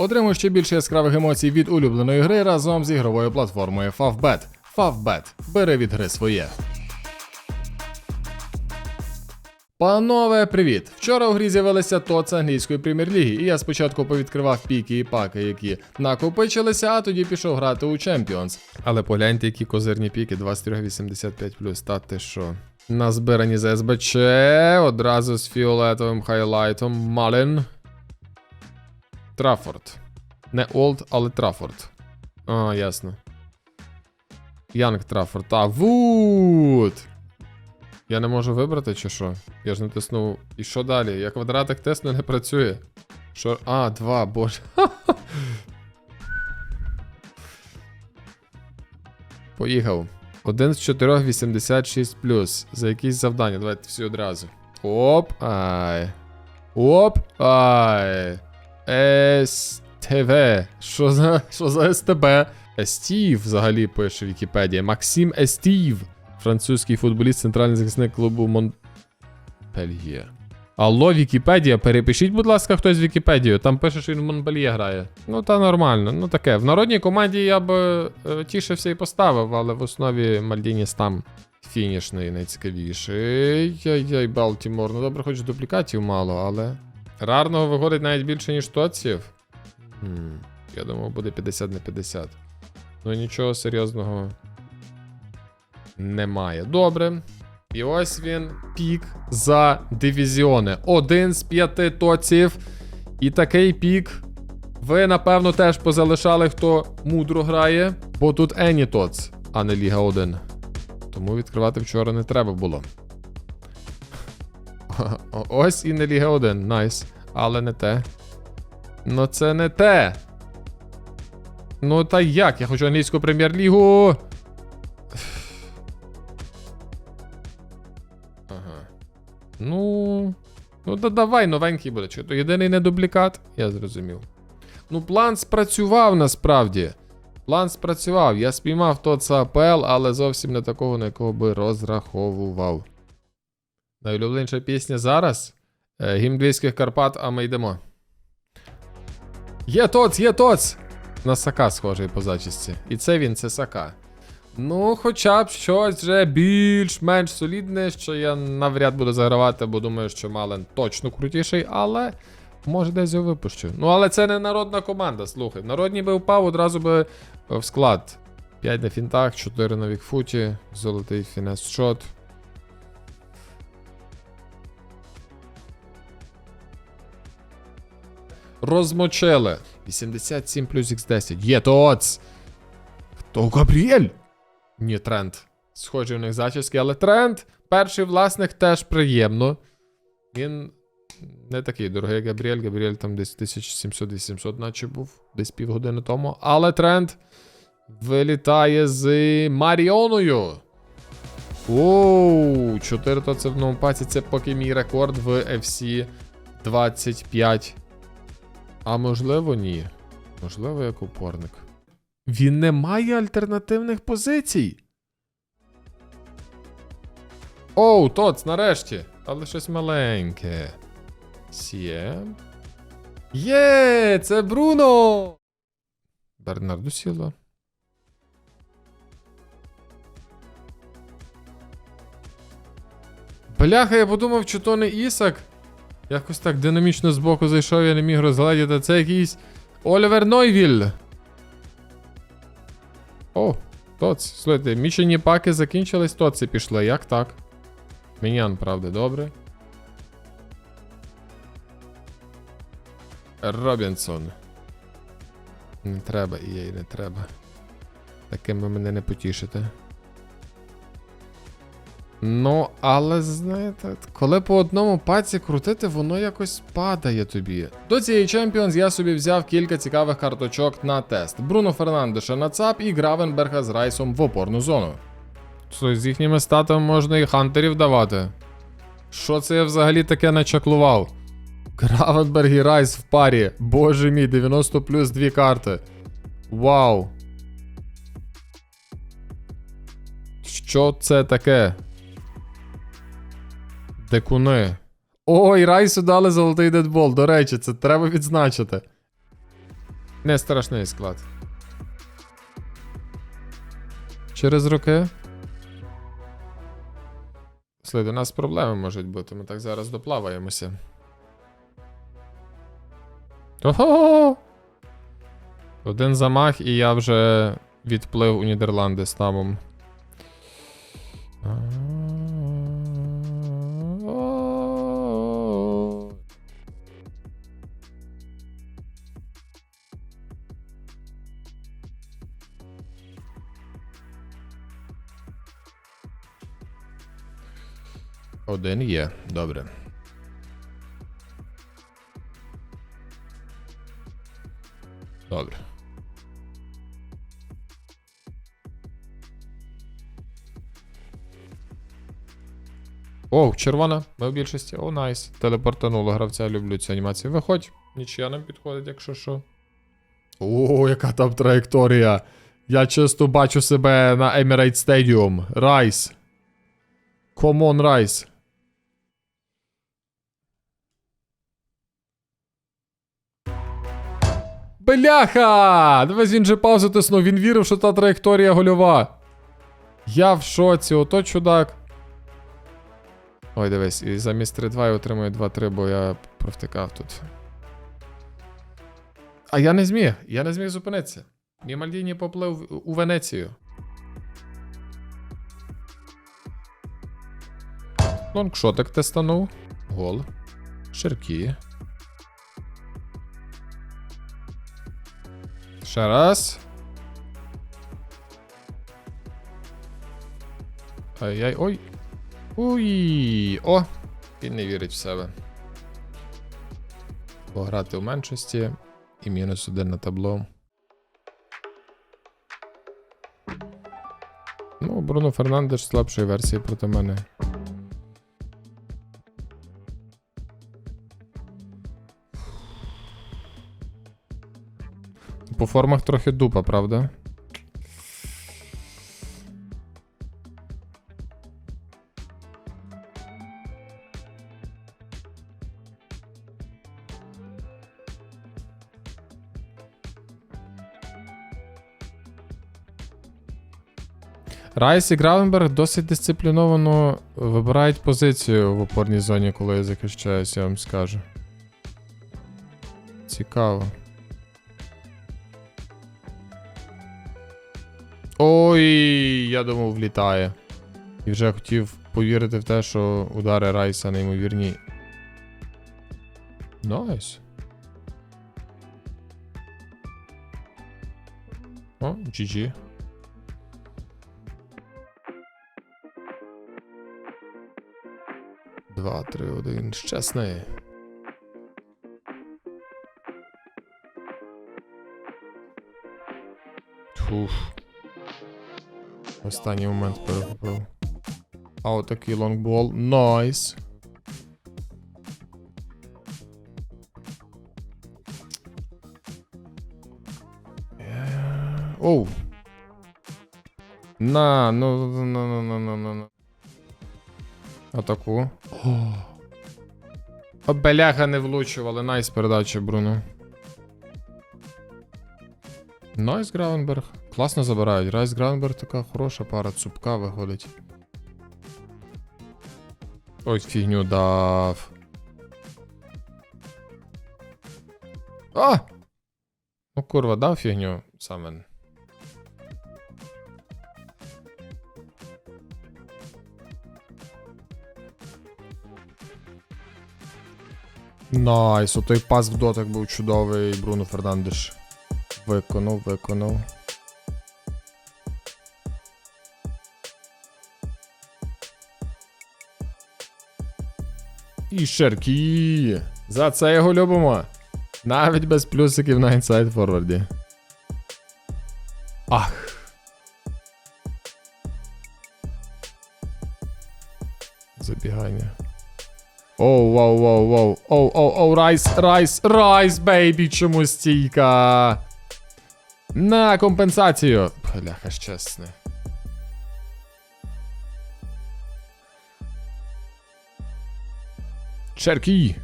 Отримуй ще більше яскравих емоцій від улюбленої гри разом з ігровою платформою Favbet. Favbet. Бери від гри своє. Панове, привіт! Вчора у грі з'явилися ТОЦ англійської прем'єр-ліги, і я спочатку повідкривав піки і паки, які накопичилися, а тоді пішов грати у Champions. Але погляньте, які козирні піки 23-85+, та ти що? Назбирані з СБЧ, одразу з фіолетовим хайлайтом Малин. Траффорд. Не Олд, але Траффорд. А, ясно. Янг Траффорд. А, Вуд! Я не можу вибрати, чи що? Я ж натиснув. І що далі? Я квадратик тисну не працює. А, два, боже. Поїхав. Один з чотирьох 86 За якісь завдання. Давайте всі одразу. Оп. Ай. Оп. Ай. СТВ. Що за, що за СТБ? Естів взагалі пише Вікіпедія. Максим Естів. Французький футболіст, центральний захисник клубу Монпельє. Алло, Вікіпедія, перепишіть, будь ласка, хтось Вікіпедію. Там пише, що він в Монпельє грає. Ну, та нормально, ну таке. В народній команді я би е, тішився і поставив, але в основі Мальдініс там фінішний найцікавіший. Яй-яй, Балтімор. Ну добре, хоч дуплікатів мало, але. Рарного виходить навіть більше, ніж тоців. Хм, я думав, буде 50 на 50. Ну нічого серйозного немає. Добре. І ось він пік за дивізіони. Один з п'яти тоців. І такий пік. Ви, напевно, теж позалишали, хто мудро грає, бо тут Ені Тоц, а не Ліга 1. Тому відкривати вчора не треба було. Ось і не Ліга 1. Найс. Але не те. Ну це не те. Ну та як? Я хочу англійську прем'єр-лігу. Ага. Ну. Ну, да давай, новенький буде. Чи то єдиний недублікат? Я зрозумів. Ну, план спрацював насправді. План спрацював. Я спіймав тот АПЛ, але зовсім не такого, на якого би розраховував. Найулюбленіша пісня зараз. Е, Гімн Львівських Карпат, а ми йдемо. Є тоц, є тоц! На Сака схожий по зачісті. І це він, це Сака. Ну, хоча б щось вже більш-менш солідне, що я навряд буду загравати, бо думаю, що Мален точно крутіший, але може десь його випущу. Ну, але це не народна команда, слухай. Народній би впав, одразу би в склад. 5 на фінтах, 4 на вікфуті, золотий фінес шот. Розмочили. 87 плюс X10. Є тоц! Хто Габріель? Ні, тренд. Схожі у них зачіски, але тренд. Перший власник теж приємно. Він не такий дорогий, Габріель. Габріель там десь 1700-800, наче був, десь півгодини тому. Але тренд вилітає з Маріоною. Оу, 4 то це в новому паці. Це поки мій рекорд в FC 25. А можливо, ні. Можливо, як упорник. Він не має альтернативних позицій. Оу, Тоц, нарешті. Але щось маленьке. Сієм. Є, це Бруно. Бернарду Сілва. Бляха, я подумав, чи то не Ісак. Якось так динамічно збоку зайшов, я не міг розгледіти. Це якийсь Олівер Нойвіль. О, тоц. Слухайте, мічені паки закінчились, тоці пішли. Як так? Мінян, правда, добре. Робінсон. Не треба, і їй не треба. Таким ви мене не потішите. Ну, але знаєте, коли по одному паці крутити, воно якось падає тобі. До цієї Champions я собі взяв кілька цікавих карточок на тест: Бруно Фернандеша на ЦАП і Гравенберга з Райсом в опорну зону. Що, з їхніми статами можна і хантерів давати. Що це я взагалі таке начаклував? Гравенберг і Райс в парі. Боже мій, 90 плюс дві карти. Вау. Що це таке? Декуни. Ой, Райсу дали золотий дедбол. До речі, це треба відзначити. Не страшний склад. Через роки. Слід, у нас проблеми можуть бути. Ми так зараз доплаваємося. Ого! Один замах, і я вже відплив у Нідерланди з тамом. Один є, добре. Добре. О, червона. Ми в більшості. О, найс. Телепортануло гравця, люблю цю анімацію. Виходь. Нічия нам підходить, якщо що. О, яка там траєкторія. Я чисто бачу себе на Emirates Stadium. Райс. Come on, Райс. Бляха! Дивись, він же паузу тиснув, він вірив, що та траєкторія гольова. Я в шоці, ото чудак. Ой, дивись, і замість 3-2 я отримую 2-3, бо я провтикав тут. А я не зміг, я не зміг зупинитися. Мій Мальдіні поплив у Венецію. Лонгшотик тестанув. Гол. Ширкі. Ще раз. Ай-яй, ой. Уй. О! Він не вірить в себе. Пограти в меншості. І мінус один на табло. Ну, Бруно Фернандеш слабшої версії проти мене. По формах трохи дупа, правда? Райс і Граунберг досить дисципліновано вибирають позицію в опорній зоні, коли я захищаюся, я вам скажу. Цікаво. Ой, я думав, влітає. І вже хотів повірити в те, що удари Райса неймовірні. Найс. О, GG. Два, три, один. Щасний. Фух. Останній момент перехопив. А отакий лонгбол. Найс. Е, Оу. На, ну, ну, ну, ну, ну, ну, ну. Атаку. О. О, не влучували. Найс передача, Бруно. Найс Граунберг. Класно забирають. Райс Граунберг така хороша пара, цупка виходить. Ой, фігню дав. А! Ну, курва, дав фігню саме. Найс, отой пас в дотик був чудовий, Бруно Фернандеш. Виконав, виконав. І Шеркі. За це його любимо. Навіть без плюсиків на інсайд форварді. Ах. Забігання. Оу, вау, вау, вау. Оу, оу, оу, райс, райс, райс, бейбі, чому стійка? На компенсацію. Бляха ж чесне. Черкі.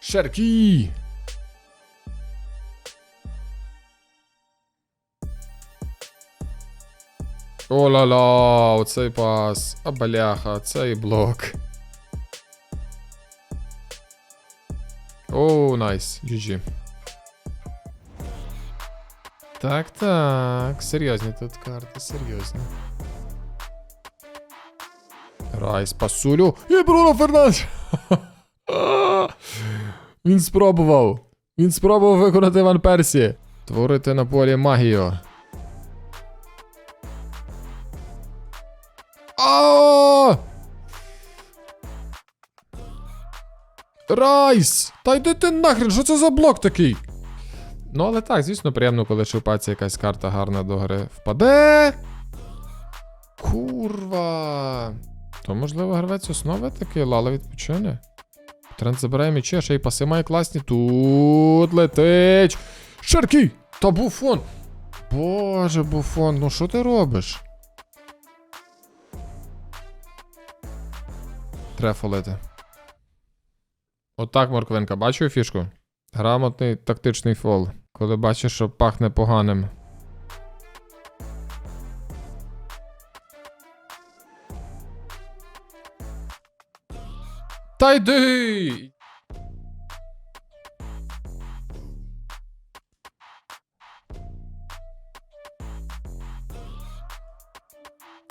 Черкі. О-ла-ла, оцей пас. А бляха, цей блок. О, найс. GG. Так, так. Серйозні тут карти, серйозні. Райс, пасулю. І Бруно Фернандеш! Він спробував. Він спробував виконати Ван Персі. Творити на полі магію. Райс! Та йди ти нахрен, що це за блок такий? Ну, але так, звісно, приємно, коли шипається якась карта гарна до гри впаде. Курва. То, можливо, гравець основи такий, лала відпочине. Тренд забирає м'ячі, а ще й паси має класні. Тут летить. Шаркій! Та буфон! Боже, буфон, ну що ти робиш? Треба фолити. Отак, Морквинка, бачу фішку? Грамотний тактичний фол. Коли бачиш, що пахне поганим. Та йди!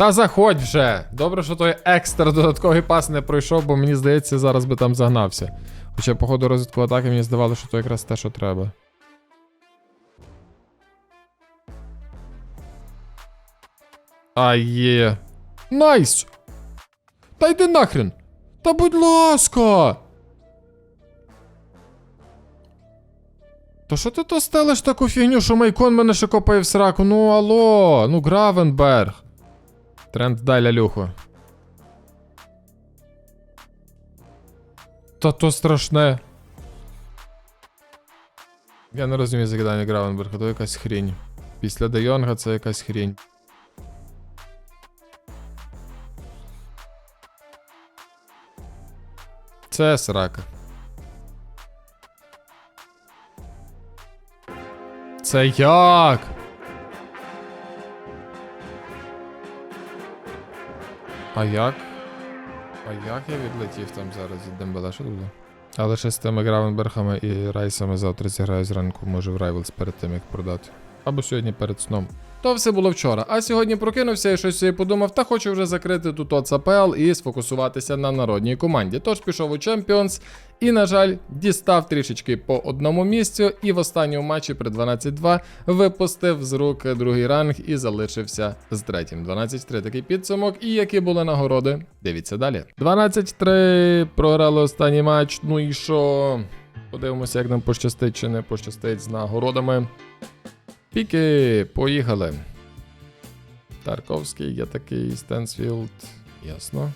Та заходь вже! Добре, що той екстра додатковий пас не пройшов, бо мені здається, зараз би там загнався. Хоча, по ходу розвитку атаки мені здавалося, що то якраз те, що треба. А. Найс! Та йди нахрен! Та будь ласка! То що ти то стелиш таку фігню, що Майкон мене ще копає в сраку? Ну алло, ну Гравенберг. Тренд дай лялюху. Та то страшне. Я не розумію закидання Гравенберга, то якась хрінь. Після Де Йонга це якась хрінь. Це срака. Це як? А як? А як я відлетів там зараз від Дембеле? Що було? Але ще з тими Гравенбергами і Райсами завтра зіграю зранку, може в Rivals перед тим як продати. Або сьогодні перед сном. То все було вчора, а сьогодні прокинувся і щось подумав, та хочу вже закрити тут ОЦПЛ і сфокусуватися на народній команді. Тож пішов у Champions і, на жаль, дістав трішечки по одному місцю, і в останньому матчі при 12-2 випустив з рук другий ранг і залишився з третім. 12-3 такий підсумок. І які були нагороди? Дивіться далі. 12-3 програли останній матч. Ну і що? Подивимося, як нам пощастить чи не пощастить з нагородами. Піки, поїхали. Тарковський, є такий, Стенсфілд. Ясно.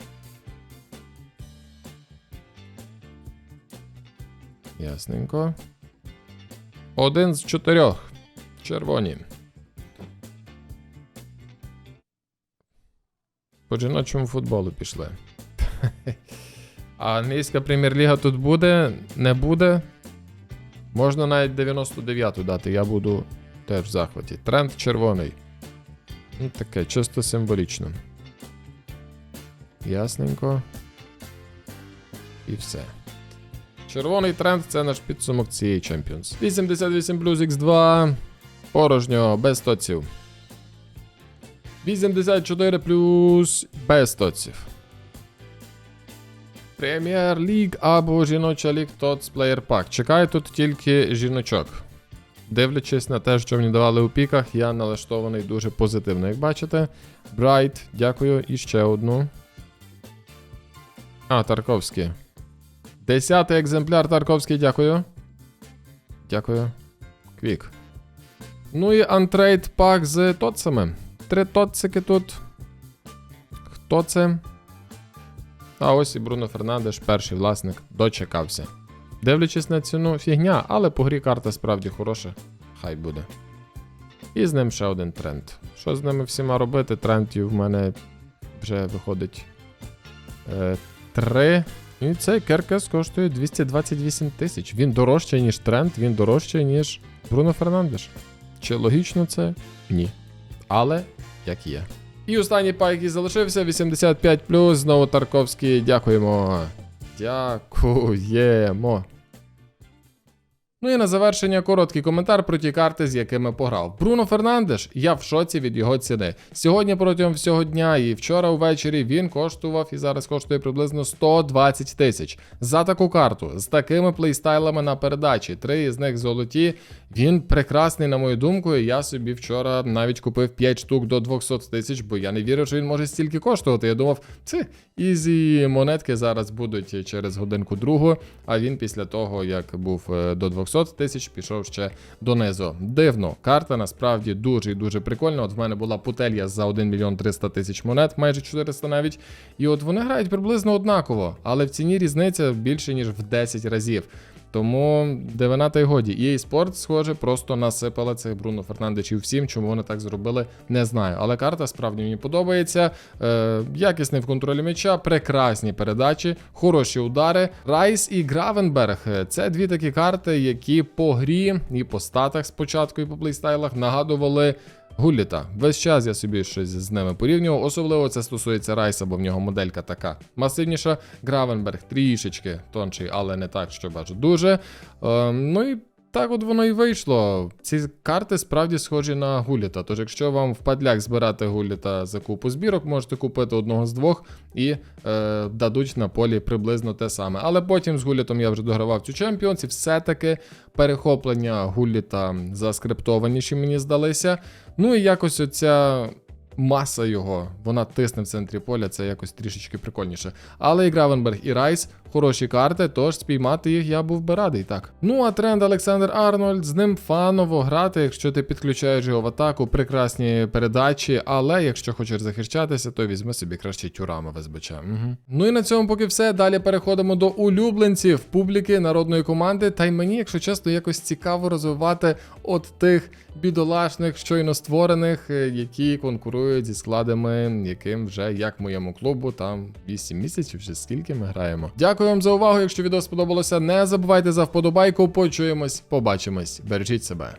Ясненько. Один з чотирьох. Червоні. По жіночому футболу пішли. А англійська прем'єр-ліга тут буде, не буде. Можна навіть 99-ту дати, я буду теж в захваті. Тренд червоний. Ну, таке, чисто символічно. Ясненько. І все. Червоний тренд це наш підсумок цієї Champions. 88 плюс X2. Порожньо, без тоців. 84 плюс без тоців. Прем'єр Ліг або жіноча ліг TOTS Player Pack. Чекаю тут тільки жіночок. Дивлячись на те, що мені давали у піках, я налаштований дуже позитивно. Як бачите, Bright, дякую, і ще одну. А, Тарковський. Десятий екземпляр Тарковський, дякую. Дякую. Квік. Ну і антрейд пак з тоцами. Три тоцики тут. Хто це? А ось і Бруно Фернандеш, перший власник, дочекався. Дивлячись на ціну, фігня, але по грі карта справді хороша. Хай буде. І з ним ще один тренд. Що з ними всіма робити? Трендів в мене вже виходить е, 3. І цей Керкес коштує 228 тисяч. Він дорожчий, ніж тренд, він дорожчий, ніж Бруно Фернандеш. Чи логічно це? Ні. Але як є. І останній пак, який залишився, 85 знову Тарковський. Дякуємо. Дякуємо. Ну і на завершення короткий коментар про ті карти, з якими пограв. Бруно Фернандеш, я в шоці від його ціни. Сьогодні протягом всього дня і вчора ввечері він коштував і зараз коштує приблизно 120 тисяч. За таку карту з такими плейстайлами на передачі, три із них золоті. Він прекрасний, на мою думку. І я собі вчора навіть купив 5 штук до 200 тисяч, бо я не вірив, що він може стільки коштувати. Я думав, це ізі монетки зараз будуть через годинку другу. А він після того, як був е, до 200 тисяч, пішов ще донизу. Дивно, карта насправді дуже і дуже прикольна. От в мене була путелья за 1 мільйон 300 тисяч монет, майже 400 навіть. І от вони грають приблизно однаково, але в ціні різниця більше ніж в 10 разів. Тому дивина та й годі. EA Sports, схоже, просто насипала цих Бруно Фернандичів всім. Чому вони так зробили, не знаю. Але карта справді мені подобається. Е, якісний в контролі м'яча, прекрасні передачі, хороші удари. Райс і Гравенберг це дві такі карти, які по грі і по статах спочатку, і по плейстайлах нагадували. Гулліта. Весь час я собі щось з ними порівнював. Особливо це стосується Райса, бо в нього моделька така масивніша. Гравенберг трішечки тонший, але не так, що бачу дуже. Е, ну і так от воно і вийшло. Ці карти справді схожі на Гуліта. Тож, якщо вам в падляк збирати Гуліта за купу збірок, можете купити одного з двох і е, дадуть на полі приблизно те саме. Але потім з Гулітом я вже догравав цю Champions і все-таки перехоплення Гуліта заскриптованіші мені здалися. Ну і якось оця маса його, вона тисне в центрі поля, це якось трішечки прикольніше. Але і Гравенберг, і Райс хороші карти, тож спіймати їх я був би радий так. Ну а тренд Олександр Арнольд, з ним фаново грати, якщо ти підключаєш його в атаку, прекрасні передачі, але якщо хочеш захищатися, то візьми собі краще тюрами в СБЧ. Угу. Ну і на цьому поки все. Далі переходимо до улюбленців публіки народної команди. Та й мені, якщо чесно, якось цікаво розвивати от тих бідолашних, щойно створених, е, які конкурують зі складами, яким вже як моєму клубу, там 8 місяців чи скільки ми граємо. Дякую вам за увагу. Якщо відео сподобалося, не забувайте за вподобайку. Почуємось, побачимось. Бережіть себе.